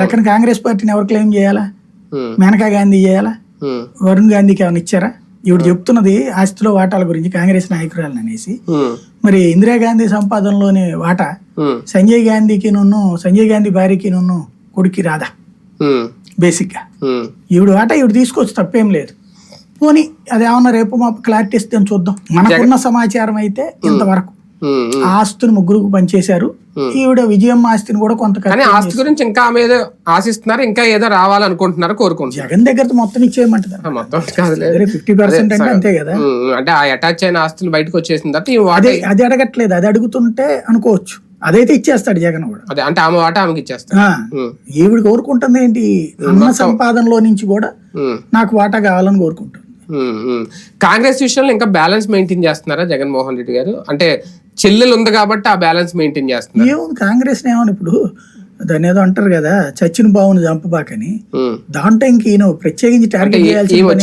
పక్కన కాంగ్రెస్ పార్టీని ఎవరు క్లెయిమ్ చేయాలా? మేనకా గాంధీ చేయాలా? వరుణ్ గాంధీకి ఏమైనా ఇచ్చారా? ఇవిడు చెప్తున్నది ఆస్తిలో వాటాల గురించి కాంగ్రెస్ నాయకురాలు అనేసి. మరి ఇందిరాగాంధీ సంపాదనలోని వాటా? సంజయ్ గాంధీకి నున్ను సంజయ్ గాంధీ భార్యకి నున్ను కొడుక్కి రాదా? ఉమ్, బేసిక్గా. ఉమ్. ఈవిడ వాటా ఈవిడ తీసుకోవచ్చు తప్పేం లేదు. పోనీ అదేమన్నా రేపు మా క్లారిటీ ఇస్తే చూద్దాం. మనకున్న సమాచారం అయితే ఇంతవరకు. ఆస్తుని ముగ్గురుకు పనిచేశారు. ఈవిడ విజయం ఆస్తిని కూడా కొంత ఆస్తి గురించి ఇంకా ఆమె ఏదో ఆశిస్తున్నారు ఇంకా ఏదో రావాలనుకుంటున్నారు కోరుకుంటున్నారు. జగన్ దగ్గర మొత్తం ఇచ్చేయమంటారు మొత్తం ఫిఫ్టీ పర్సెంట్ అంటే అంతే కదా. అంటే ఆ అటాచ్ అయిన ఆస్తులు బయటకు వచ్చేసిన తర్వాత అదే అది అడగట్లేదు అది అడుగుతుంటే అనుకోవచ్చు. అదైతే ఇచ్చేస్తాడు జగన్ కూడా. అదే అంటే ఆమె వాటా ఆమెకి ఉమ్, ఈవిడ కోరుకుంటుంది ఏంటి? అన్న సంపాదనలో నుంచి కూడా నాకు వాటా కావాలని కోరుకుంటుంది. ఉమ్. కాంగ్రెస్ విషయంలో ఇంకా బ్యాలెన్స్ మెయింటైన్ చేస్తున్నారా జగన్మోహన్ రెడ్డి గారు? అంటే చెల్లెలు ఉంది కాబట్టి ఆ బ్యాలెన్స్ మెయింటైన్ చేస్తున్నారు ఏముంది కాంగ్రెస్ ఏమని ఇప్పుడు దాన్ని ఏదో అంటారు కదా చచ్చిన బావుని చంపబాకని. దాంట్లో ఇంక ఈయన ప్రత్యేకించి టార్గెట్ పని